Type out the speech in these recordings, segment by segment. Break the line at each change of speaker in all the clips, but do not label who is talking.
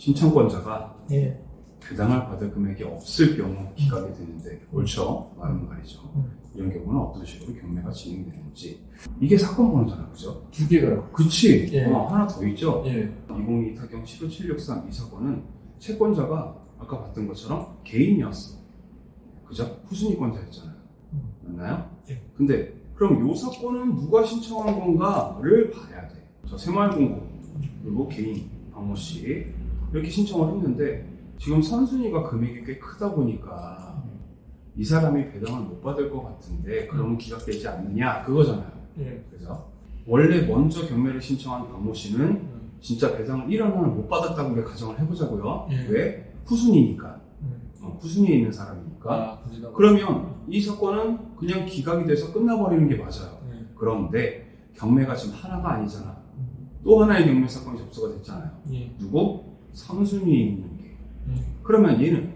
신청권자가
예.
배당을 받을 금액이 없을 경우 기각이 되는데 옳죠? 말은 말이죠.
음.
이런 경우는 어떤 식으로 경매가 진행되는지 이게 사건 번호잖아, 그죠?
두 개가요.
그치?
예.
어, 하나 더 있죠?
예.
202 타경 15763 이 사건은 채권자가 아까 봤던 것처럼 개인이었어. 그죠? 후순위권자였잖아요.
음.
맞나요?
예.
근데 그럼 이 사건은 누가 신청한 건가를 봐야 돼. 저 새마을공고 그리고 개인 박모 씨 이렇게 신청을 했는데 지금 선순위가 금액이 꽤 크다 보니까 이 사람이 배당을 못 받을 것 같은데 그러면 기각되지 않느냐 그거잖아요.
예.
그래서 원래 먼저 경매를 신청한 박모 씨는
음.
진짜 배당을 1원 원을 못 받았다고 우리가 가정을 해보자고요.
예.
왜? 후순위니까.
음.
어, 후순위에 있는 사람이니까.
아.
그러면 이 사건은 그냥 기각이 돼서 끝나버리는 게 맞아요.
예.
그런데 경매가 지금 하나가 아니잖아.
음.
또 하나의 경매 사건이 접수가 됐잖아요.
예.
누구? 선순위에 있는 게.
예.
그러면 얘는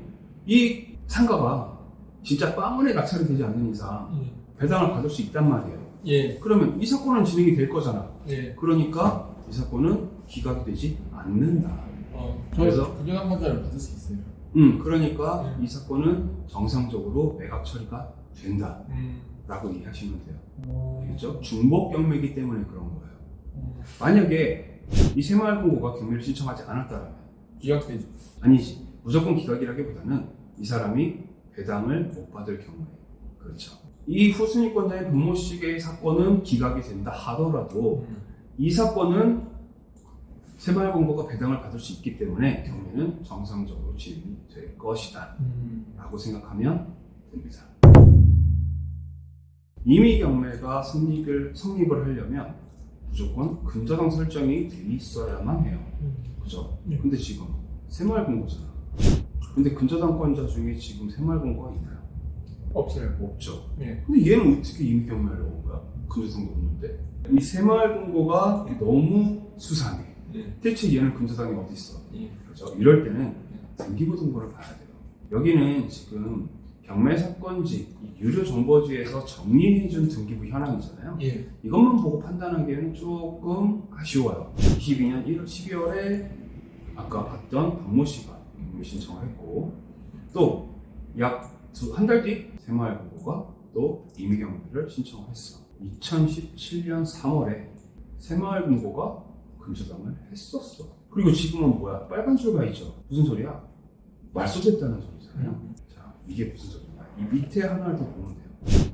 이 상가가 진짜 빵원에 낙찰이 되지 않는 이상
예.
배당을 받을 수 있단 말이에요.
예.
그러면 이 사건은 진행이 될 거잖아.
예.
그러니까 이 사건은 기각이 되지 않는다.
어,
그래서?
저 부정한 판단을 받을 수 있어요.
음, 그러니까
네.
이 사건은 정상적으로 매각 처리가 된다.
음.
라고 이해하시면 돼요.
어.
알겠죠? 중복 경매이기 때문에 그런 거예요.
음.
만약에 이 새마을공고가 경매를 신청하지 않았다면
기각되지.
아니지. 무조건 기각이라기보다는 이 사람이 배당을 못 받을 경우에 그렇죠. 이 후순위권자의 부모 씨의 사건은 기각이 된다 하더라도
음.
이 사건은 새마을공고가 배당을 받을 수 있기 때문에 경매는 정상적으로 진행이 될 것이다.
음.
라고 생각하면 됩니다. 이미 경매가 성립을, 성립을 하려면 무조건 근저당 설정이 돼 있어야만 해요.
음.
그죠?
네.
근데 지금 새마을공고잖아. 근데 근저당권자 중에 지금 새마을공고가 있나요?
없어요.
없죠.
예.
근데 얘는 어떻게 이미 경매를 넣은 거야? 근저당도 없는데. 이 새마을공고가 너무 수상해.
예.
대체 얘는 근저당이 어디 있어?
예.
그죠? 이럴 때는 등기부등본을 봐야 돼요. 여기는 지금 경매 사건지 이 유료 정보지에서 정리해준 등기부 현황이잖아요.
예.
이것만 보고 판단하기에는 조금 아쉬워요. 22년 1월 12월에 아까 봤던 박모 씨가 신청을 했고 또 약 한 달 뒤 새마을공고가 또 임의 경매를 신청을 했어. 2017년 3월에 새마을공고가 근저당을 했었어. 그리고 지금은 뭐야? 빨간 줄가 있죠. 무슨 소리야? 말소됐다는 소리잖아요. 자, 이게 무슨 소리냐? 이 밑에 하나를 더 보면 돼요.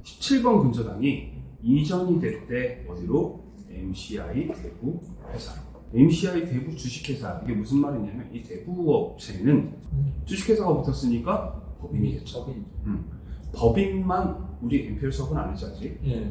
17번 근저당이 이전이 될 때 어디로? MCI 대부 회사로. MCI 대부 주식회사. 이게 무슨 말이냐면 이 대부 업체는
음.
주식회사가 붙었으니까 법인이겠죠.
법인.
법인만 우리 MPL 수업은 안 했지 아직.
예.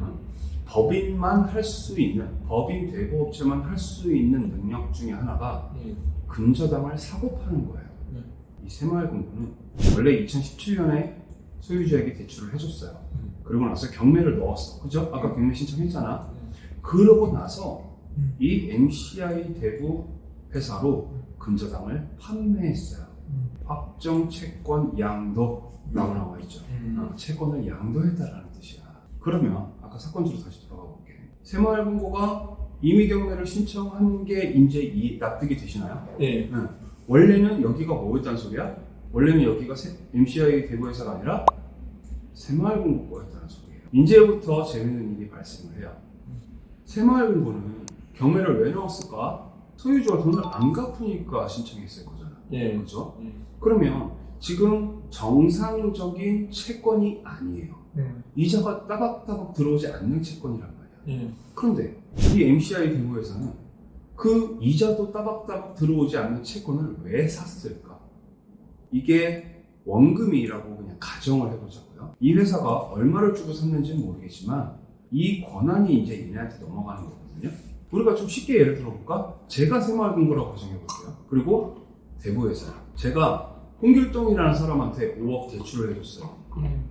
법인만 할 수 있는 법인 대부업체만 할 수 있는 능력 중에 하나가
예.
근저당을 사고 파는 거예요.
네.
이 새마을공고는 원래 2017년에 소유주에게 대출을 해줬어요.
음.
그리고 나서 경매를 넣었어. 그죠? 아까 경매 신청했잖아.
음.
그러고 나서
음.
이 MCI 대부 회사로 근저당을 판매했어요.
음.
확정 채권 양도 라고 나와 있죠.
음.
어, 채권을 양도했다라는 뜻이야. 그러면 아까 사건주로 다시 돌아가 볼게. 새마을금고가 임의 경매를 신청한 게 이제 이 납득이 되시나요?
예.
원래는 여기가 뭐였단 소리야? 원래는 여기가 새- MCI 대부회사가 아니라 새마을금고였다는 소리예요. 이제부터 재밌는 일이 발생을 해요. 새마을금고는 경매를 왜 넣었을까? 소유주가 돈을 안 갚으니까 신청했을 거잖아.
예.
그죠?
예.
그러면 지금 정상적인 채권이 아니에요.
음.
이자가 따박따박 들어오지 않는 채권이란 말이야.
예.
그런데 이 MCI 대부에서는 그 이자도 따박따박 들어오지 않는 채권을 왜 샀을까? 이게 원금이라고 그냥 가정을 해보자고요. 이 회사가 얼마를 주고 샀는지는 모르겠지만 이 권한이 이제 얘네한테 넘어가는 거거든요. 우리가 좀 쉽게 예를 들어볼까? 제가 새마을금고라고 가정해볼게요. 그리고 대부회사. 제가 홍길동이라는 사람한테 5억 대출을 해줬어요.
음.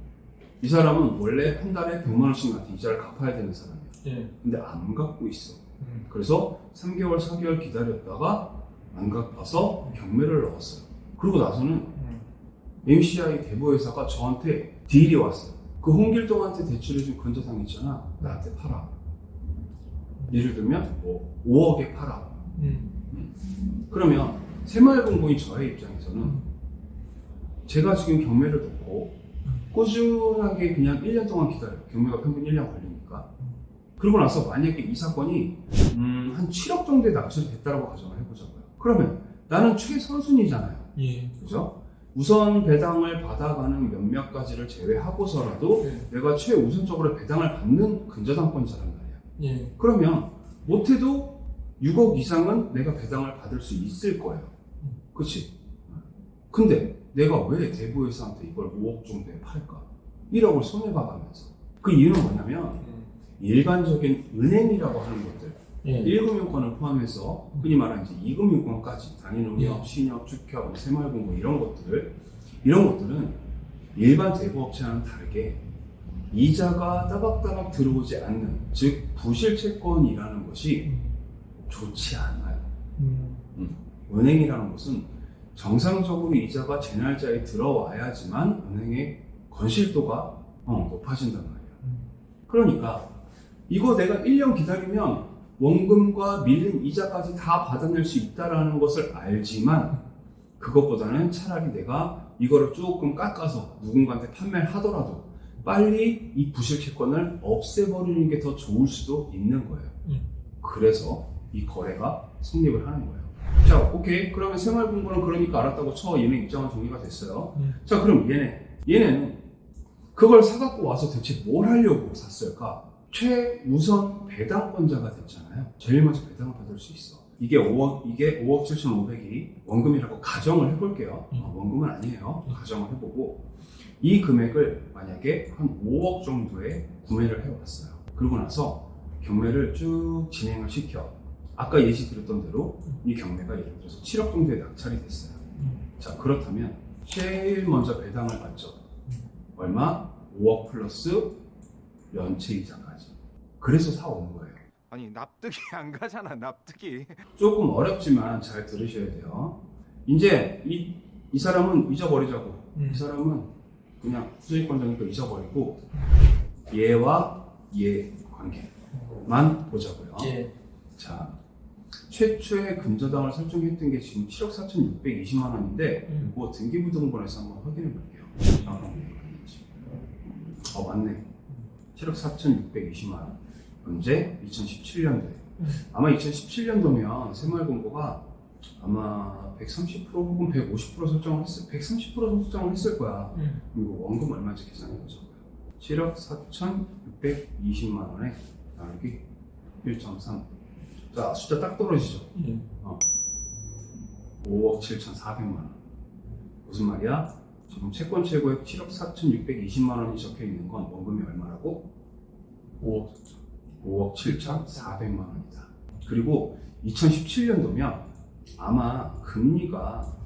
이 사람은 원래 한 달에 100만 원씩 나한테 이자를 갚아야 되는 사람이야.
예.
근데 안 갚고 있어.
음.
그래서 3개월, 4개월 기다렸다가 안 갚아서 경매를 넣었어요. 그러고 나서는
음.
MCI 대부회사가 저한테 딜이 왔어요. 그 홍길동한테 대출해준 근저당 있잖아. 나한테 팔아. 예를 들면 뭐 5억에 팔아.
음.
그러면 새마을금고인 저의 입장에서는 제가 지금 경매를 놓고 꾸준하게 그냥 1년 동안 기다려요. 경매가 평균 1년 걸리니까. 그러고 나서 만약에 이 사건이 음, 한 7억 정도에 낙찰이 됐다고 가정을 해보자고요. 그러면 나는 최선순위잖아요.
예.
그죠? 우선 배당을 받아가는 몇몇 가지를 제외하고서라도
네.
내가 최우선적으로 배당을 받는 근저당권자란 말이야.
예.
그러면 못해도 6억 이상은 내가 배당을 받을 수 있을 거예요. 그치? 근데 내가 왜 대부회사한테 이걸 5억 정도에 팔까? 1억을 손해봐가면서. 그 이유는 뭐냐면 일반적인 은행이라고 하는 것들,
예.
1금융권을 포함해서 흔히 말하는 이제 2금융권까지 단일운영, 신협, 주협, 새마을금고 이런 것들 이런 것들은 일반 대부업체와는 다르게 이자가 따박따박 들어오지 않는 즉 부실 채권이라는 것이 좋지 않아요.
음.
은행이라는 것은 정상적으로 이자가 제 날짜에 들어와야지만 은행의 건실도가 어, 높아진단 말이야. 그러니까 이거 내가 1년 기다리면 원금과 밀린 이자까지 다 받아낼 수 있다라는 것을 알지만 그것보다는 차라리 내가 이거를 조금 깎아서 누군가한테 판매를 하더라도 빨리 이 부실 채권을 없애버리는 게 더 좋을 수도 있는 거예요.
음.
그래서 이 거래가 성립을 하는 거예요. 자, 오케이. 그러면 생활공부는 그러니까 알았다고 쳐. 얘네 입장은 정리가 됐어요.
음.
자, 그럼 얘네. 얘네는 그걸 사갖고 와서 대체 뭘 하려고 샀을까? 최우선 배당권자가 됐잖아요. 제일 먼저 배당을 받을 수 있어. 이게 5억, 이게 5억 7,500이 원금이라고 가정을 해볼게요. 어, 원금은 아니에요. 가정을 해보고 이 금액을 만약에 한 5억 정도에 구매를 해왔어요. 그러고 나서 경매를 쭉 진행을 시켜. 아까 예시 드렸던 대로 이 경매가 예를 들어서 7억 정도에 낙찰이 됐어요. 자, 그렇다면 제일 먼저 배당을 받죠. 얼마? 5억 플러스 연체이자까지. 그래서 사온 거예요.
아니 납득이 안 가잖아 납득이
조금 어렵지만 잘 들으셔야 돼요. 이제 이, 이 사람은 잊어버리자고.
음.
이 사람은 그냥 수익권자니까 잊어버리고 얘와 얘 관계만 보자고요.
예.
자, 최초의 근저당을 설정했던 게 지금 7억 4,620만 원인데
음.
이거 등기부등본에서 한번 확인해 볼게요. 있는지. 어 맞네. 7억 4,620만 원. 언제? 2017년도에.
음.
아마 2017년도면 새마을금고가 아마 130% 혹은 150% 설정을 했을 130% 설정을 했을 거야.
음.
이거 원금 얼마인지 계산해 보자고요. 7억 4,620만 원에 나누기 1.3. 자, 숫자 딱 떨어지죠.
예.
5억 7,400만 원. 무슨 말이야? 지금 채권 최고액 7억 4,620만 원이 적혀 있는 건 원금이 얼마라고?
5억.
5억 7,400만 원이다. 그리고 2017년도면 아마 금리가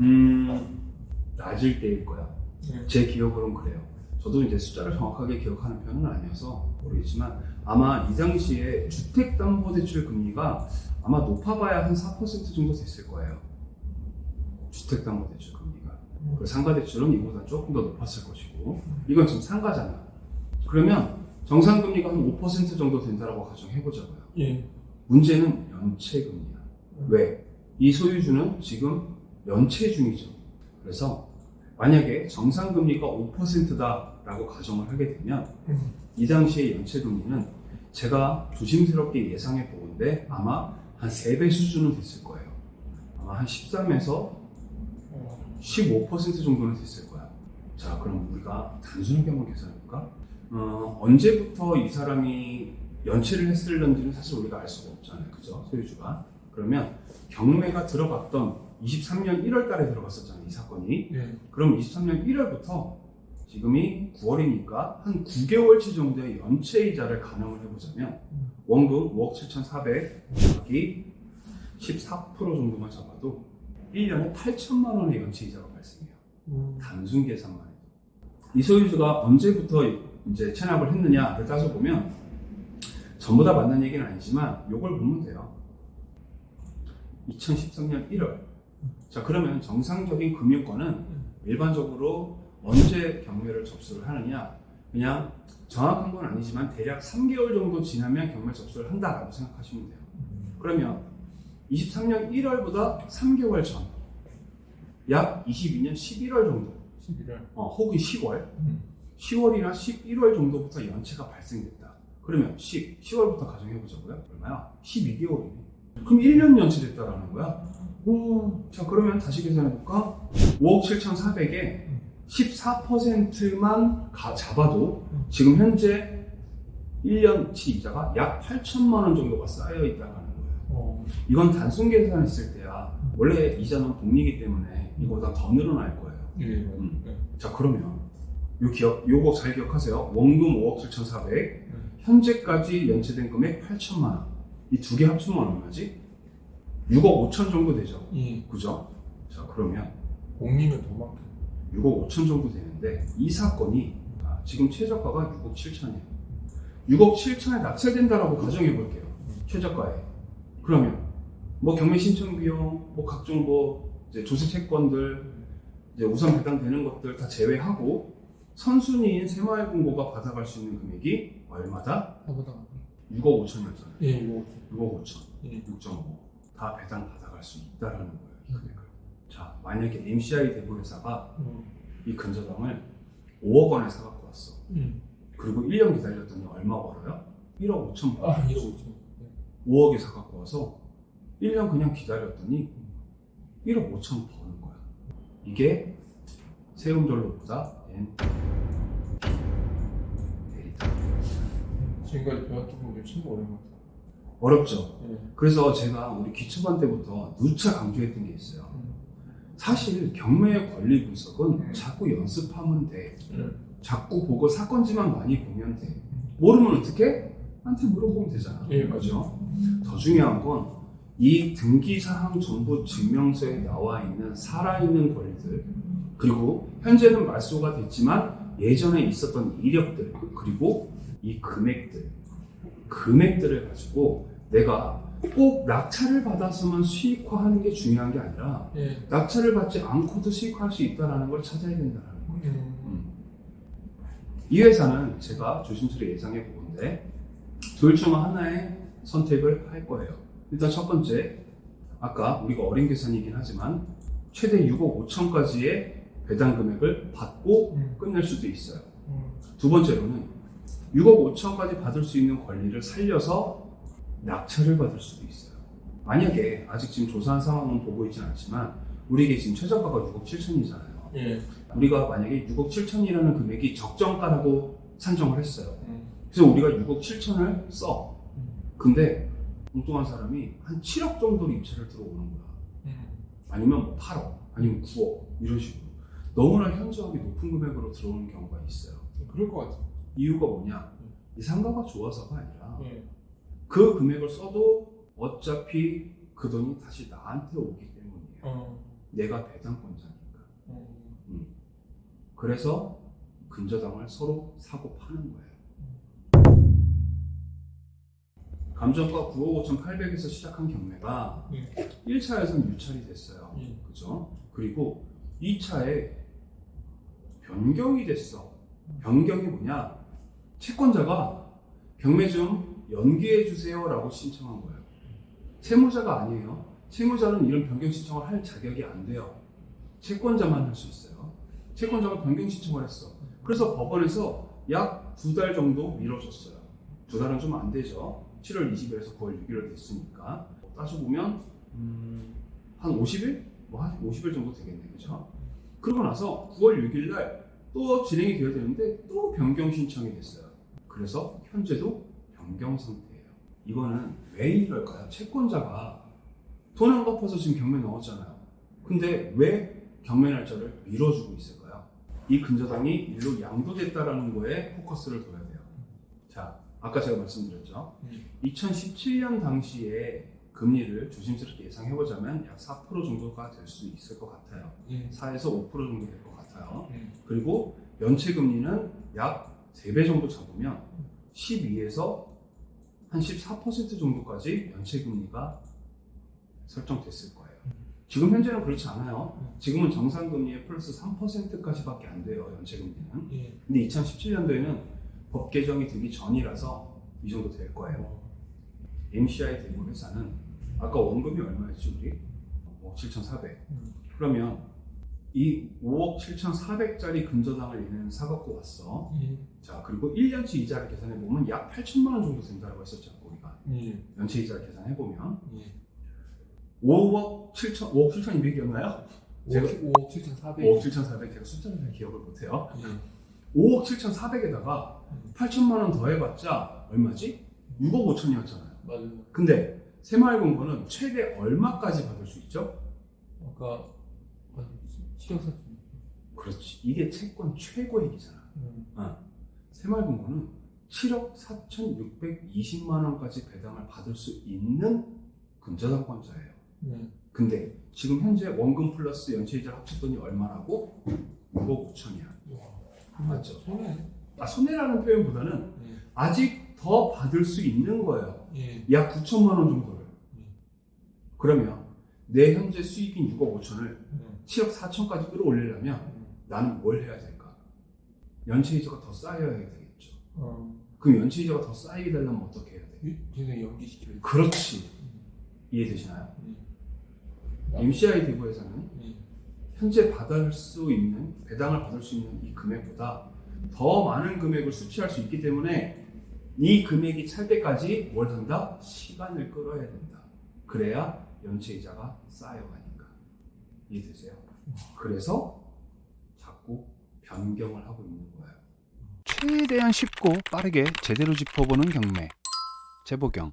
음 낮을 때일 거야.
네.
제 기억으로는 그래요. 저도 이제 숫자를 정확하게 기억하는 편은 아니어서 모르겠지만 아마 이 당시에 주택담보대출 금리가 아마 높아봐야 한 4% 정도 됐을 거예요. 주택담보대출 금리가. 그리고 상가 대출은 이보다 조금 더 높았을 것이고 이건 지금 상가잖아. 그러면 정상 금리가 한 5% 정도 된다라고 가정해 보자고요.
예.
문제는 연체 금리야. 왜? 이 소유주는 지금 연체 중이죠. 그래서 만약에 정상 금리가 5%다라고 가정을 하게 되면
음.
이 당시의 연체 금리는 제가 조심스럽게 예상해 보건데 아마 한 3배 수준은 됐을 거예요. 아마 한 13에서 15% 정도는 됐을 거야. 자, 그럼 우리가 단순하게 한번 계산해볼까? 어, 언제부터 이 사람이 연체를 했을런지는 사실 우리가 알 수가 없잖아요. 그죠? 소유주가. 그러면 경매가 들어갔던 23년 1월 달에 들어갔었잖아요. 이 사건이.
예.
그럼 23년 1월부터 지금이 9월이니까 한 9개월치 정도의 연체이자를 가늠을 해보자면 원금 5억 7,400 곱하기 14% 정도만 잡아도 1년에 8천만 원의 연체 이자가 발생해요.
음.
단순 계산만 해도. 이 소유주가 언제부터 이제 체납을 했느냐를 따져보면 전부 다 맞는 얘기는 아니지만 이걸 보면 돼요. 2013년 1월. 자, 그러면 정상적인 금융권은 일반적으로 언제 경매를 접수를 하느냐? 그냥 정확한 건 아니지만 대략 3개월 정도 지나면 경매 접수를 한다라고 생각하시면 돼요. 그러면 23년 1월보다 3개월 전, 약 22년 11월 정도,
11월.
어, 혹은 10월,
음.
10월이나 11월 정도부터 연체가 발생됐다. 그러면 10, 10월부터 가정해보자고요. 얼마야? 12개월이네. 그럼 1년 연체됐다라는 거야. 오, 자 그러면 다시 계산해볼까? 5억 7,400에 14%만 가, 잡아도 지금 현재 1년치 이자가 약 8천만 원 정도가 쌓여 있다는 거예요.
어.
이건 단순 계산했을 때야 원래 이자는 복리기 때문에 이거보다 더 늘어날 거예요.
예, 맞아요.
음.
네.
자 그러면 요 기억 요거 잘 기억하세요. 원금 5억 7,400
네.
현재까지 연체된 금액 8천만 원. 이 두 개 합치면 얼마지? 6억 5천 정도 되죠.
예.
그죠? 자 그러면
공리면 더 많고.
6억 5천 정도 되는데 이 사건이 아, 지금 최저가가 6억 7천이에요. 6억 7천에 낙찰된다라고 가정해 볼게요. 최저가에. 그러면 뭐 경매 신청 비용, 뭐 각종 뭐 조세 채권들, 이제 우선 배당되는 것들 다 제외하고 선순위인 새마을 금고가 받아갈 수 있는 금액이 얼마다?
하보다.
6억 5천이었잖아요.
예, 이거.
6억 5천,
예.
6.5 다 배당 받아갈 수 있다라는 거예요. 이 금액을. 자 만약에 MCI 대부회사가
음.
이 근저당을 5억 원에 사갖고 왔어.
음.
그리고 1년 기다렸더니 얼마 벌어요? 1억 5천 벌어요.
아, 1억 5천.
5억에 사갖고 와서 1년 그냥 기다렸더니 1억 5천 버는 거야. 이게 세금절로보다 엔 대리다.
지금까지 배웠던 거 중에 최고 어려운 것 같아요.
어렵죠.
예.
그래서 제가 우리 기초반 때부터 누차 강조했던 게 있어요.
음.
사실 경매의 권리 분석은
음.
자꾸 연습하면 돼.
음.
자꾸 보고 사건지만 많이 보면 돼. 모르면 어떻게? 한테 물어보면 되잖아.
예,
그죠? 더 중요한 건 이 등기사항 정보 증명서에 나와 있는 살아있는 권리들 그리고 현재는 말소가 됐지만 예전에 있었던 이력들 그리고 이 금액들 금액들을 가지고 내가 꼭 낙찰을 받아서만 수익화하는 게 중요한 게 아니라
예.
낙찰을 받지 않고도 수익화할 수 있다는 걸 찾아야 된다는 거예요.
음.
이 회사는 제가 조심스레 예상해 보건데 둘 중 하나의 선택을 할 거예요. 일단 첫 번째, 아까 우리가 어린 계산이긴 하지만 최대 6억 5천까지의 배당 금액을 받고
음.
끝낼 수도 있어요.
음.
두 번째로는 6억 5천까지 받을 수 있는 권리를 살려서 낙찰을 받을 수도 있어요. 만약에 아직 지금 조사한 상황은 보고 있지는 않지만 우리에게 지금 최저가가 6억 7천이잖아요.
예.
우리가 만약에 6억 7천이라는 금액이 적정가라고 산정을 했어요.
음.
그래서 우리가 6억 7천을 써.
음.
근데 엉뚱한 사람이 한 7억 정도로 입찰을 들어오는 거야.
음.
아니면 뭐 8억, 아니면 9억 이런 식으로. 너무나 현저하게 높은 금액으로 들어오는 경우가 있어요.
그럴 것 같아요.
이유가 뭐냐? 이 상가가 좋아서가 아니라
예.
그 금액을 써도 어차피 그 돈이 다시 나한테 오기 때문이에요.
어.
내가 배당권자니까.
어.
그래서 근저당을 서로 사고 파는 거예요. 감정가 9억 5,800에서 시작한 경매가
예.
1차에서는 유찰이 됐어요.
예.
그죠? 그리고 2차에 변경이 됐어. 변경이 뭐냐? 채권자가 경매 좀 연기해 주세요라고 신청한 거예요. 채무자가 아니에요. 채무자는 이런 변경 신청을 할 자격이 안 돼요. 채권자만 할 수 있어요. 채권자가 변경 신청을 했어. 그래서 법원에서 약 두 달 정도 미뤄줬어요. 두 달은 좀 안 되죠. 7월 20일에서 9월 6일로 됐으니까 따져 보면 음, 한 50일? 뭐 한 50일 정도 되겠네, 그죠? 그러고 나서 9월 6일 날 또 진행이 되어야 되는데 또 변경 신청이 됐어요. 그래서 현재도 변경 상태예요. 이거는 왜 이럴까요? 채권자가 돈안 갚아서 지금 경매 넣었잖아요. 근데 왜 경매 날짜를 미뤄주고 있을까요? 이 근저당이 일로 양도됐다라는 거에 포커스를 둬야 돼요. 자, 아까 제가 말씀드렸죠.
음.
2017년 당시에 금리를 조심스럽게 예상해 보자면 약 4% 정도가 될 수 있을 것 같아요.
예.
4에서 5% 정도 될 것 같아요.
음.
그리고 연체 금리는 약 3배 정도 잡으면 12에서 한 14% 정도까지 연체 금리가 설정됐을 거예요. 지금 현재는 그렇지 않아요. 지금은 정상 금리의 플러스 3%까지밖에 안 돼요. 연체 금리는.
예.
근데 2017년도에는 법 개정이 되기 전이라서 이 정도 될 거예요.
어.
MCI 대부 회사는 아까 원금이 얼마였지 우리? 5억 7,400.
음.
그러면 이 5억 7,400짜리 근저당을 얘는 사갖고 왔어.
예.
자 그리고 1년치 이자를 계산해 보면 약 8천만 원 정도 된다고 했었죠 우리가
예.
연체 이자를 계산해 보면
예.
5억 7천 5억 7,200이었나요? 제가
5억 7,400.
5억 7,400 제가 숫자를 잘 기억을 못해요.
예.
5억 7,400에다가
음.
8천만 원 더해봤자 얼마지? 6억 5천이었잖아요.
맞아요.
근데 새마을금고는 최대 얼마까지 받을 수 있죠?
아까 한 7억 4천.
그렇지. 이게 채권 최고액이잖아.
음.
새마을금고는 7억 4,620만 원까지 배당을 받을 수 있는 근저당권자예요.
네.
근데 지금 현재 원금 플러스 연체이자를 합쳤더니 얼마라고? 6억 5천이야.
와.
맞죠?
손해.
아, 손해라는 표현보다는
예.
아직 더 받을 수 있는 거예요.
예.
약 9천만 원 정도를.
음.
그러면 내 현재 수익인 6억 5천을
음.
7억 4천까지 끌어올리려면
음.
나는 뭘 해야 될까? 연체이자가 더 쌓여야 되겠죠.
어.
그럼 연체이자가 더 쌓이게 되려면 어떻게 해야 돼?
연기시켜야 돼.
그렇지.
음.
이해되시나요?
음.
MCI 대부에서는
예.
현재 받을 수 있는 배당을 받을 수 있는 이 금액보다 더 많은 금액을 수취할 수 있기 때문에 이 금액이 찰 때까지 뭘 한다? 시간을 끌어야 된다. 그래야 연체이자가 쌓여가니까 이해되세요? 그래서 자꾸 변경을 하고 있는 거예요.
최대한 쉽고 빠르게 제대로 짚어보는 경매 재보경